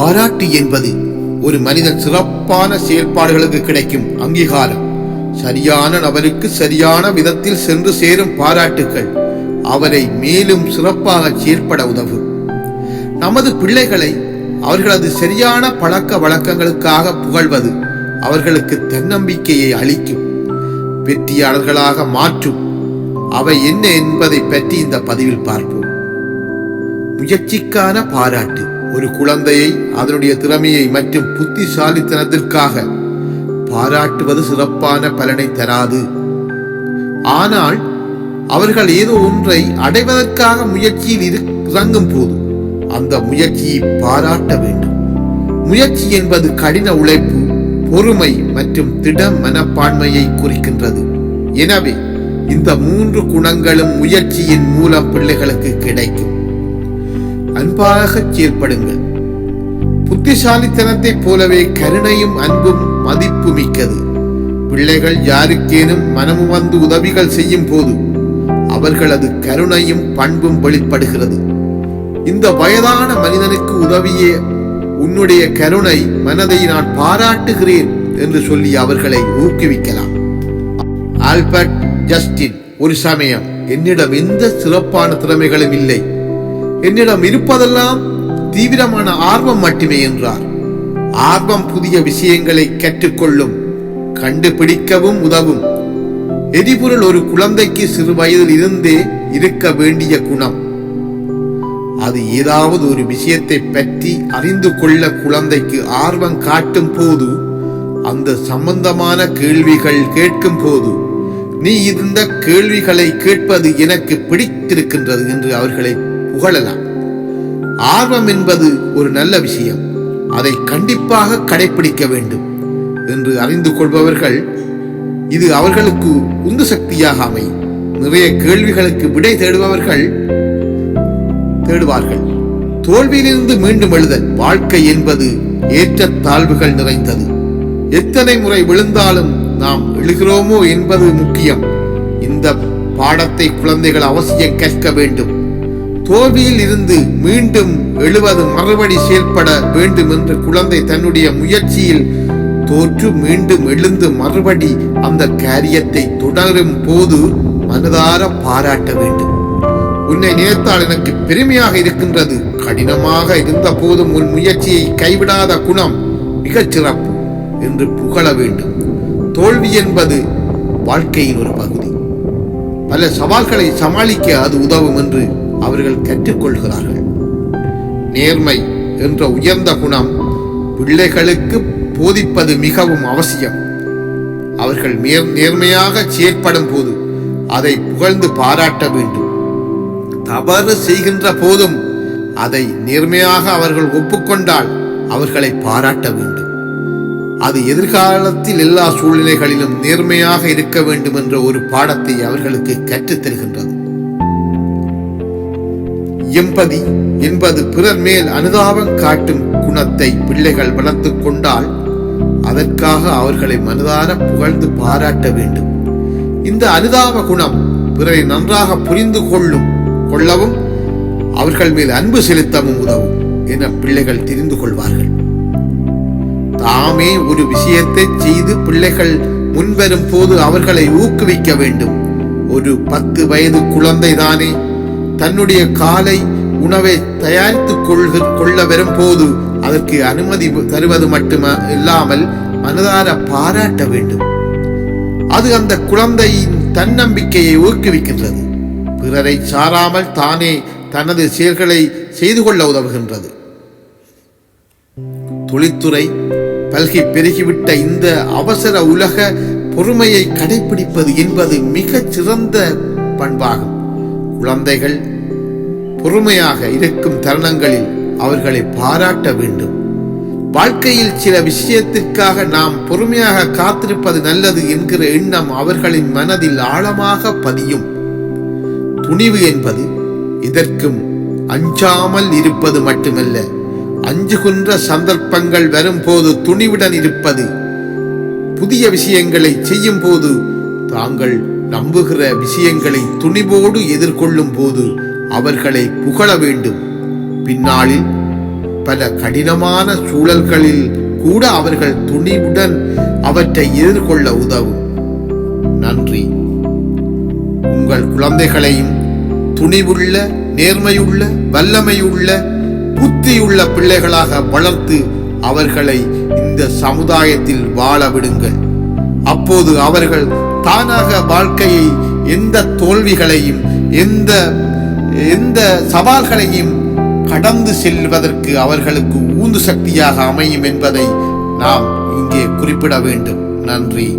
பாராட்டு என்பது ஒரு மனிதன் சிறப்பான செயல்பாடுகளுக்கு கிடைக்கும் அங்கீகாரம். சரியான நபருக்கு சரியான விதத்தில் சென்று சேரும் பாராட்டுக்கள். அவரை மேலும் சிறப்பாக செயற்பட உதவும் நமது பிள்ளைகளை அவர்களது சரியான பழக்க வழக்கங்களுக்காக புகழ்வது அவர்களுக்கு தன்னம்பிக்கையை அளிக்கும். வெற்றியாளர்களாக மாற்றும். அவை என்ன என்பதை பற்றி இந்த பதிவில் பார்ப்போம். முயற்சிக்கான பாராட்டு. ஒரு குழந்தையை அதனுடைய திறமையை மற்றும் புத்திசாலித்தனத்திற்காக பாராட்டுவது சிறப்பான பலனை தராது. ஆனால் அவர்கள் ஏதோ ஒன்றை அடைவதற்காக முயற்சியில் இறங்கும் போது அந்த முயற்சியை பாராட்ட வேண்டும். முயற்சி என்பது கடின உழைப்பு பொறுமை மற்றும் திட மனப்பான்மையை குறிக்கின்றது. எனவே இந்த மூன்று குணங்களும் முயற்சியின் மூலம் பிள்ளைகளுக்கு கிடைக்கும். அன்பாக செயல்படுங்கள் புத்திசாலித்தனத்தைப் போலவே கருணையும் அன்பும் மதிப்பு மிக்கது பிள்ளைகள் யாருக்கேனும் மனமும் வந்து உதவிகள் செய்யும் போது அவர்களது கருணையும் பண்பும் வெளிப்படுகிறது. இந்த வயதான மனிதனுக்கு உதவிய உன்னுடைய கருணை மனதை நான் பாராட்டுகிறேன் என்று சொல்லி அவர்களை ஊக்குவிக்கலாம். ஆல்பர்ட் ஜஸ்டின் ஒரு சமயம் என்னிடம் எந்த சிறப்பான திறமைகளும் இல்லை. என்னிடம் இருப்பதெல்லாம் தீவிரமான ஆர்வம் மட்டுமே என்றார். ஆர்வம் புதிய விஷயங்களை கற்றுக்கொள்ளும் கண்டுபிடிக்கவும் உதவும். எரிபொருள் ஒரு குழந்தைக்கு சிறு வயதில் இருந்தே இருக்க வேண்டிய குணம். அது ஏதாவது ஒரு விஷயத்தை பற்றி அறிந்து கொள்ள குழந்தைக்கு ஆர்வம் காட்டும் போது அந்த சம்பந்தமான கேள்விகள் கேட்கும் போது நீ இந்த கேள்விகளை கேட்பது எனக்கு பிடித்திருக்கின்றது என்று அவர்களை புகழலாம். ஆர்வம் என்பது ஒரு நல்ல விஷயம். அதை கண்டிப்பாக கடைபிடிக்க வேண்டும் என்று அறிந்து கொள்பவர்கள் இது அவர்களுக்கு உந்து சக்தியாக அமையும். நிறைய கேள்விகளுக்கு விடை தேடுபவர்கள் தேடுவார்கள். தோல்வியிலிருந்து மீண்டும் எழுதல் வாழ்க்கை என்பது ஏற்ற தாழ்வுகள் நிறைந்தது. எத்தனை முறை விழுந்தாலும் நாம் எழுகிறோமோ என்பது முக்கியம். இந்த பாடத்தை குழந்தைகள் அவசியம் கேட்க வேண்டும். தோல்வியில் இருந்து மீண்டும் எழுவது மறுபடி செயல்பட வேண்டும் என்று குழந்தை தன்னுடைய முயற்சியில் தோற்று மீண்டும் எழுந்து மறுபடி அந்த காரியத்தை தொடரும் போது மனதார பாராட்ட வேண்டும். உன்னை நினைத்தால் எனக்கு பெருமையாக இருக்கின்றது. கடினமாக இருந்த போதும் உன் முயற்சியை கைவிடாத குணம் மிகச் சிறப்பு என்று புகழ வேண்டும். தோல்வி என்பது வாழ்க்கையின் ஒரு பகுதி. பல சவால்களை சமாளிக்க அது உதவும் என்று அவர்கள் கற்றுக்கொள்கிறார்கள். நேர்மை என்ற உயர்ந்த குணம் பிள்ளைகளுக்கு போதிப்பது மிகவும் அவசியம். அவர்கள் நேர் நேர்மையாக செயற்படும் போது அதை புகழ்ந்து பாராட்ட வேண்டும். தவறு செய்கின்ற போதும் அதை நேர்மையாக அவர்கள் ஒப்புக்கொண்டால் அவர்களை பாராட்ட வேண்டும். அது எதிர்காலத்தில் எல்லா சூழ்நிலைகளிலும் நேர்மையாக இருக்க வேண்டும் என்ற ஒரு பாடத்தை அவர்களுக்கு கற்றுத் தருகின்றது எம்பதி என்பது பிறர் மேல் அனுதாபம் காட்டும் குணத்தை பிள்ளைகள் வளர்த்துக் கொண்டால் அதற்காக அவர்களை மனதார புகழ்ந்து பாராட்ட வேண்டும். இந்த அனுதாப குணம் பிறரை நன்றாக புரிந்து கொள்ளும் கொள்ளவும் அவர்கள் மேல் அன்பு செலுத்தவும் உதவும் என பிள்ளைகள் தெரிந்து கொள்வார்கள். தாமே ஒரு விஷயத்தை செய்து பிள்ளைகள் முன்வரும் போது அவர்களை ஊக்குவிக்க வேண்டும். ஒரு பத்து வயது குழந்தை தானே தன்னுடைய காலை உணவை தயாரித்து கொள்க கொள்ள வரும் போது அதற்கு அனுமதி தருவது மட்டுமா இல்லாமல் மனதார பாராட்ட வேண்டும். அது அந்த குழந்தையின் தன்னம்பிக்கையை ஊக்குவிக்கின்றது. பிறரை சாராமல் தானே தனது செயல்களை செய்து கொள்ள உதவுகின்றது. தொழில்துறை பல்கி பெருகிவிட்ட இந்த அவசர உலக பொறுமையை கடைபிடிப்பது என்பது மிகச் சிறந்த பண்பாகும். குழந்தைகள் பொறுமையாக இருக்கும் தருணங்களில் அவர்களை பாராட்ட வேண்டும். வாழ்க்கையில் சில விஷயத்திற்காக நாம் பொறுமையாக காத்திருப்பது நல்லது என்கிற எண்ணம் அவர்களின் மனதில் ஆழமாக பதியும். துணிவு என்பது இதற்கும் அஞ்சாமல் இருப்பது மட்டுமல்ல அஞ்சுகின்ற சந்தர்ப்பங்கள் வரும்போது துணிவுடன் இருப்பது. புதிய விஷயங்களை செய்யும் போது தாங்கள் நம்புகிற விஷயங்களை துணிவோடு எதிர்கொள்ளும் போது அவர்களை புகழ வேண்டும். பின்னாளில் பல கடினமான சூழல்களில் கூட அவர்கள் துணிவுடன் அவற்றை எதிர்கொள்ள உதவும். நன்றி. உங்கள் குழந்தைகளையும் துணிவுள்ள நேர்மையுள்ள வல்லமையுள்ள புத்தியுள்ள பிள்ளைகளாக வளர்த்து அவர்களை இந்த சமுதாயத்தில் வாழ விடுங்கள். அப்போது அவர்கள் தானாக வாழ்க்கையை எந்த தோல்விகளையும் எந்த எந்த சவால்களையும் கடந்து செல்வதற்கு அவர்களுக்கு ஊந்து சக்தியாக அமையும் என்பதை நாம் இங்கே குறிப்பிட வேண்டும். நன்றி.